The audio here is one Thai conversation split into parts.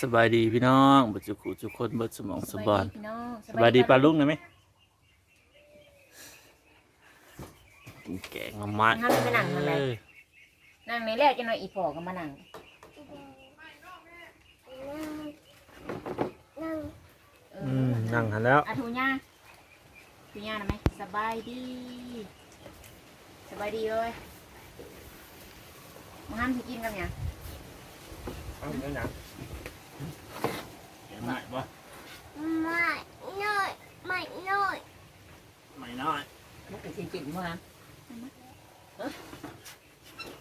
สบายดีพี่น้องบัจจุกุทุกคนเบิดสมองสบอนพี่น้องสบายดีปลาลุงนะไหมแกงมามานั่งไปนั่งทางไหนเอ้ยนั่งในแรกจะหน่อยอีพอก็มานั่งเออืมอนั่งหันแล้วอาทูญ่าทูญ่านะไหมสบายดี สบายดีเลยมาห้ามสิกินกันเนี่ยเอาเดี๋ยวหนังเดี๋ยวหน่อยบ่ไม่น้อ ยไม่น้อยไม่น้อย nó cái gì chỉnh mà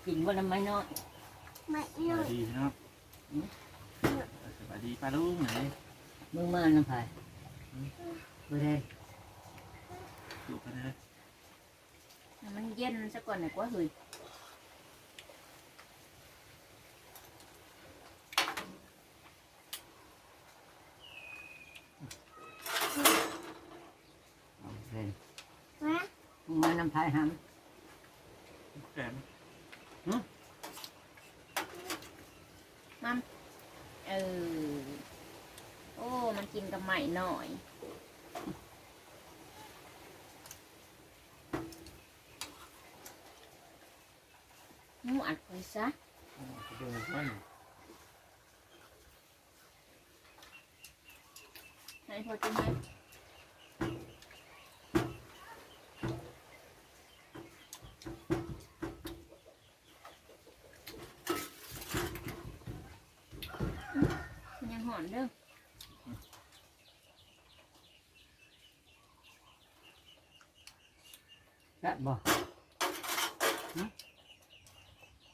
chỉnh vào làm mấy nó ไม่สน้อบายยดีพี่น้องสบายดีปลาลุงไหน mưa mà nó phải vừa đây อยู่กันเลยมันเย็นซะก่อนหน่อยกว่าเฮ้ย Ờ, đây นะ mưa mà làm phải hẳn แกงเออ โอ้ มันกินกับใหม่หน่อยหมูอัดไปซะดูมันให้พอกินไหม มันยังหอนเด้อ Đấy bò Hả?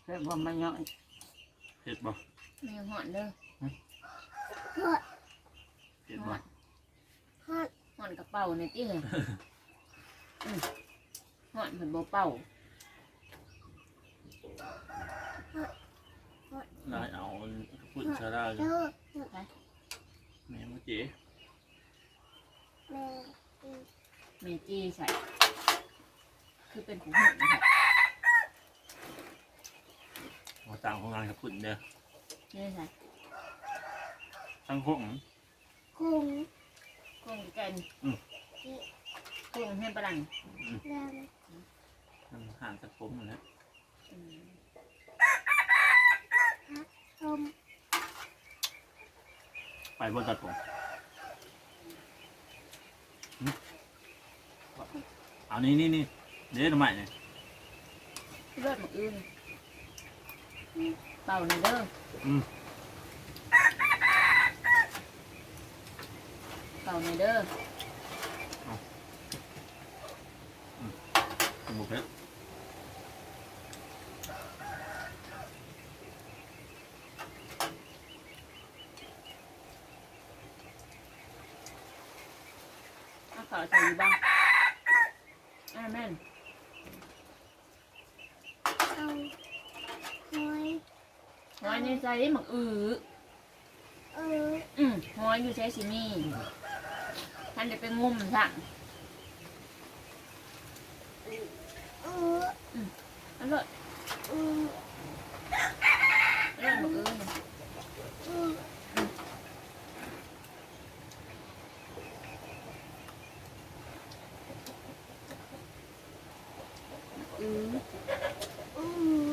Đấy bò mà nhọn เผ็ดบ่มันยังหอนเด้อเผ็ดบ่ฮอดหอนกระเป๋าเนี่ยตี้เลยอืมหอนเหมือนโบเป่านายเอาพุ่นชาดาเด้อ แม่เมื่อจีแม่เมจีใส่ คือเป็นของหุ่นนะคะมาต่างของงานกับพุ่นเด้อนี่ใส่ทั้งห้องคุ้งกุ้งแกนอืมกุ้งให้ปลาดังแดงทั้งห่างจากผมหมดแล้วอืมชม ไปบนตัดผมหึเอานี่นี่นี่เดี๋ยวทำไมเนี่ยเลือดหมกอื่นเป่าในอยเด้ออืมเป่าในอยเด้อหมกแล้วเอาข ใส่อยู่บ้างอ่าแม่นเอาหอยหอยในใจหมักอือเอออืมหอยอยู่ใช้สิมีท่านจะไปงุ่มสั่งเอออันเลิศเออเลิศหมักอือน่ะเออ อืออือ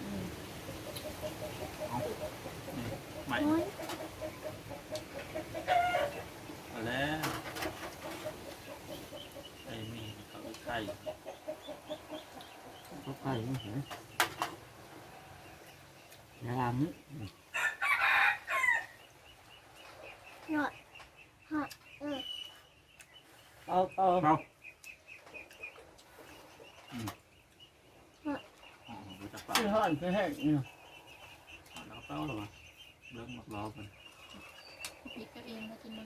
อืมไม่หอยเอาแล้วไอ้นี่เขาใกล้ có cây nó hả Đã làm nữa หยอดหอดเออ Ô ô เราอืมอ๋อรู้ จักปะ Cái hòn cái hệ nè แล้วเต้าหรอวะเรื่องหมักล้อกันพริกก็เองมากินมั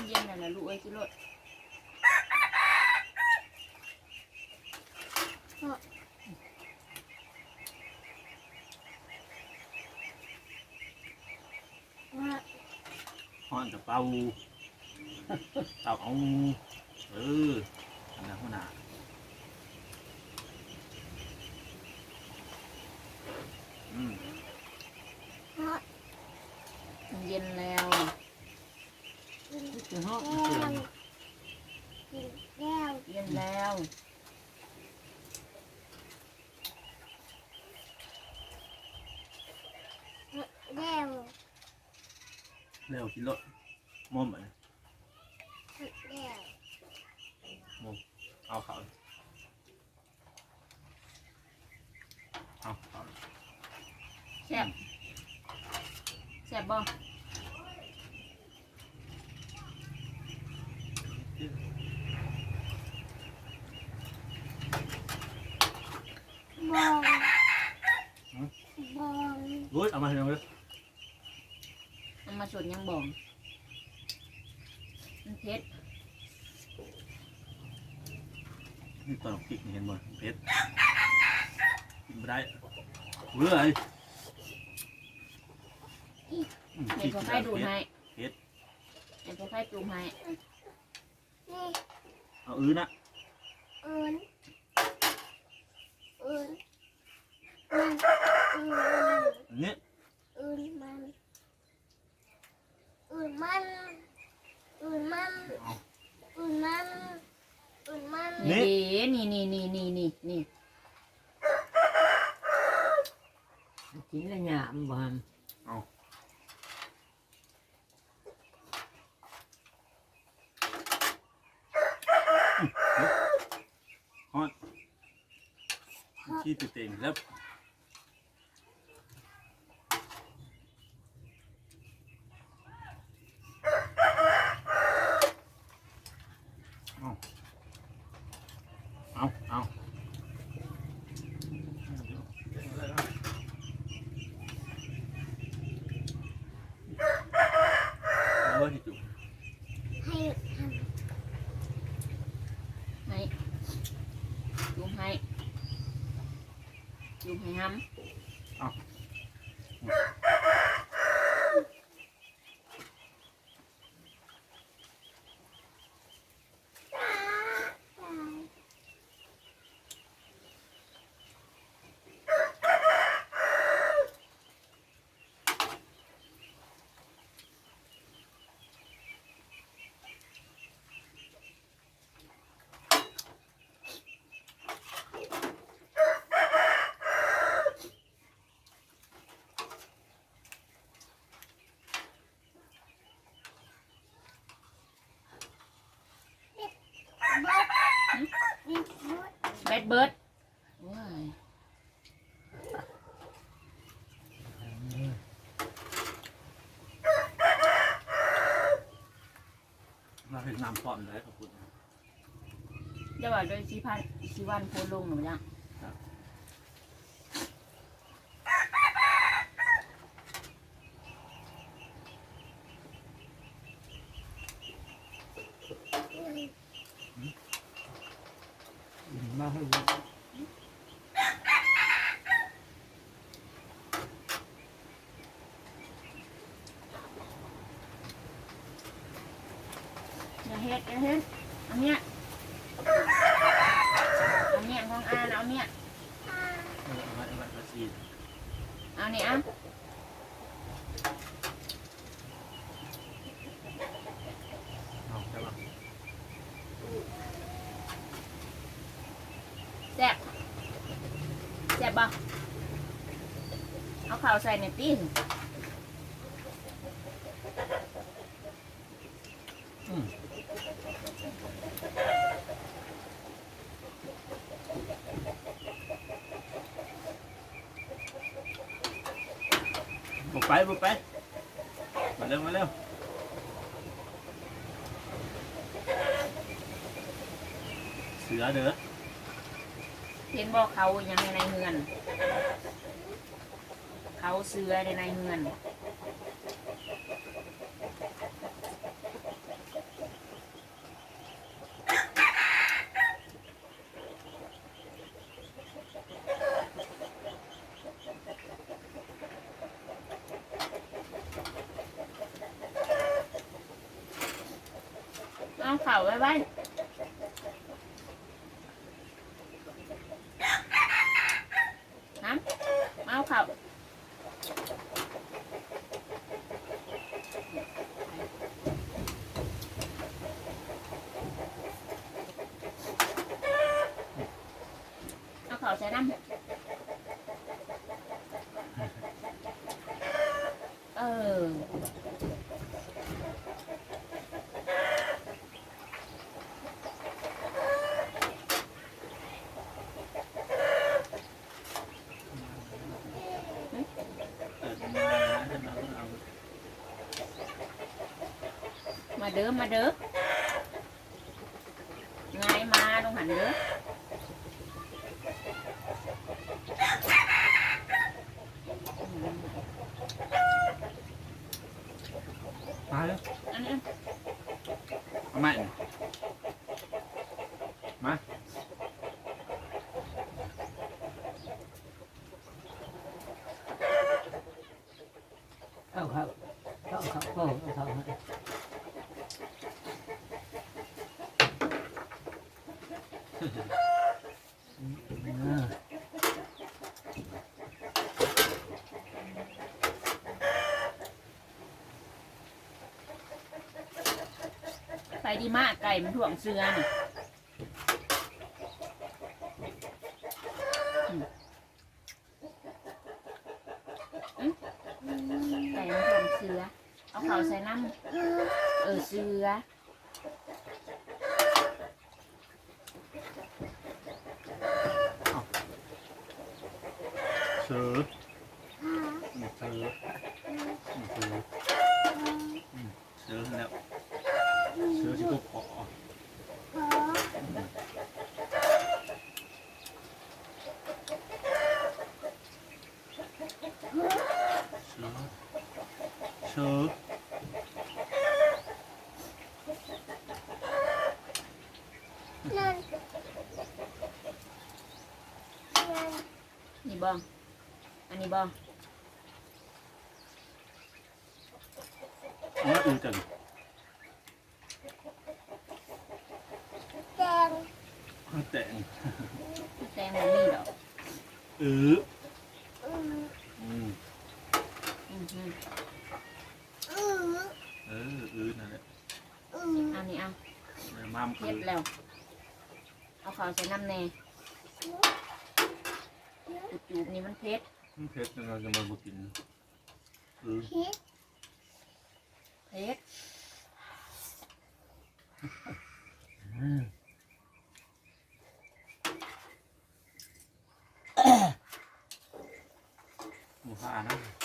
นเย็นๆน่ะนะลูกเอ้ยกินรสว่าห้อนกับเต้าเต้าเอาเอออันนั้นหัวหน้า เย็นแล้วถึงห้องเย็นแล้วเร็วกินรถมอมเหมือนมอมเอาเขา แซ่บแซ่บบ่บองบองรู้เอามาให้เราเลยมันมาชดยังบ่งมันเผ็ดนี่ตอนกินเห็นบ่เพชรกินไม่ได้เว้ยอื มเห็นพอไข่ดูดให้เผ็ดเห็นพอไข่จูมให้นี่เอาอื้อนะอื่นอื่นมันอื่นอันนี้อื่นมันอื่นมันอื่นมันเอาอื่นมันอื่นมันนี่นี่นี่นี่นี่นี่นี่กินแล้วหยามบ่ฮันขี้ติดเต็งแล้วเอา เอาเอาเอาไ dùng 25 เราเห็นน้ำพร้อมเลยขอบคุณ จะว่าโดยชีพันชีวันโพลลงหรือยัง มาให้ อย่าเฮ็ดอาเอาเนี่ยเอาเนี่ยของอาเอาเนี่ยเอาไว้เอาเอาชีสเอาเนี่ยเอาเอาใช่ปะแซ่บแซ่บบ่เอาข้าวใส่ในตีน ไปบุไปมาเร็วมาเร็วเสือเด้อเห็นบอกเขายังในเฮือน เขาเสือในในเฮือน เข่าวไว้ไว้น้ำเอาข่าเอาข่าวใส่น้ำ เด้อมาเด้อไงมาลงหันเด้อมาเลยอันนี้ เอาใหม่นี่มา เข้าเข้าเข้าเข้าเข้าเข้าเข้า ไปดีมากไก่มันถ่วงเสือนี่อืมอืมไก่มันถ่วงเสือ เอาเขาใส่น้ำเออเสือ เสืออืมเสืออืมเสื ออืมเสือแล้วเสือที่พวกขอเสือเสือนั่นนั่นนี่บองอันนี้บองเอามาดูจังแดงแต่งแตงมันมีดอกเอออืมอืมอืมอืมอืมเออเออนั่นแหละอืมอันนี้เอาเออมามเทคือศแล้ว เอาเขาใส่น้ำแน่จูบๆนี่มันเผ็ด เพชรเราจะมาบุกินเออพิษเผ็ดหมูผ้านะ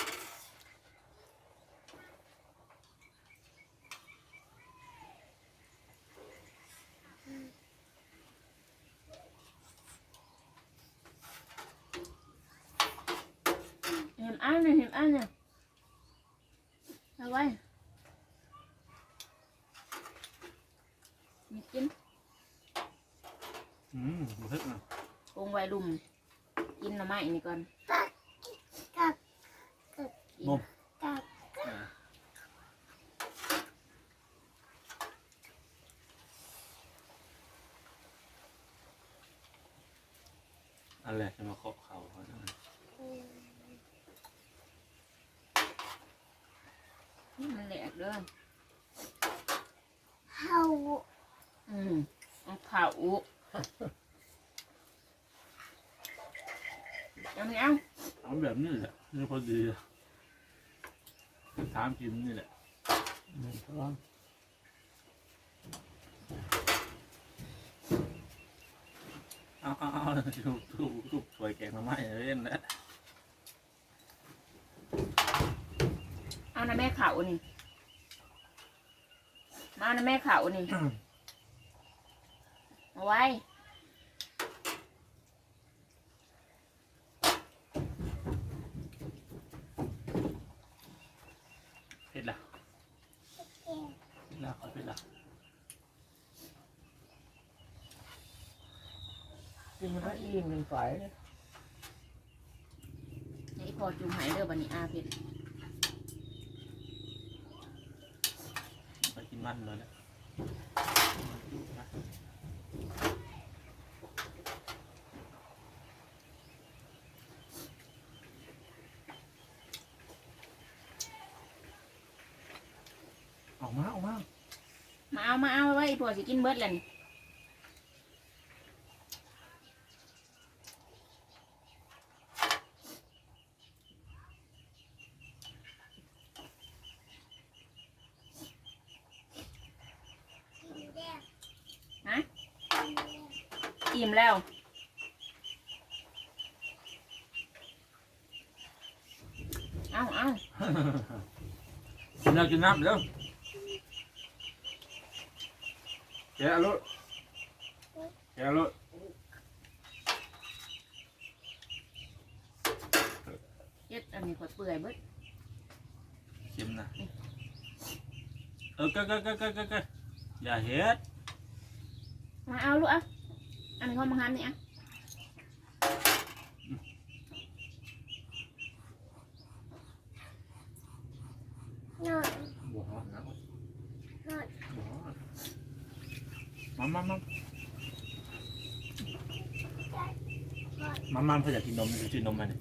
เห็นอันหนึ่งเห็นอันหนึ่งเอาไว้มีกินอืมหมูเพชรนะปรุงไว้ลุมกินหน่อไม้นี่ก่อนกับนมกับอ่าอันแรกจะมาเคาะเขาเขานะ มันแหลกเด้อเฮาอืมเอาเผาเอาไม่เอาเอาแบบนี้แหละนี่พอดีถามกินนี่แหละท้องเอาเอาเอาทุบทุบทุบสวยแกงมาไม่เล่นแล้ว เอา นะแม่เขานี่ มานะแม่เขานี่ เอาไว้ เผ็ดละเผ็ดละขอเผ็ดละกินมันก็อิ่มเป็นฝ่ายเลยไอ้พอจุ่มหายเด้อบันนี้อาเพชร ไปกิน มันเลยแหละออกมาออกมามาเอามาเอาไว้ไอ้พอสิกินเบิดแล้วนี่ อิ่มแล้ว เอาเอากินแล้วกินน้ำเร็วแกะรถแกะรถเฮ็ดอันนี้ก็เปื่อยเบิดเข็มนะเออก็ก็ก็ก็ก็ก็อย่าเฮ็ดมาเอาลูกอะ อันนี้เขามาหันนี่อะนอนบัวหอมนะนอนบัวหอมมามามามามาเพื่ออยากกินนมจะกินนมมาเนี่ย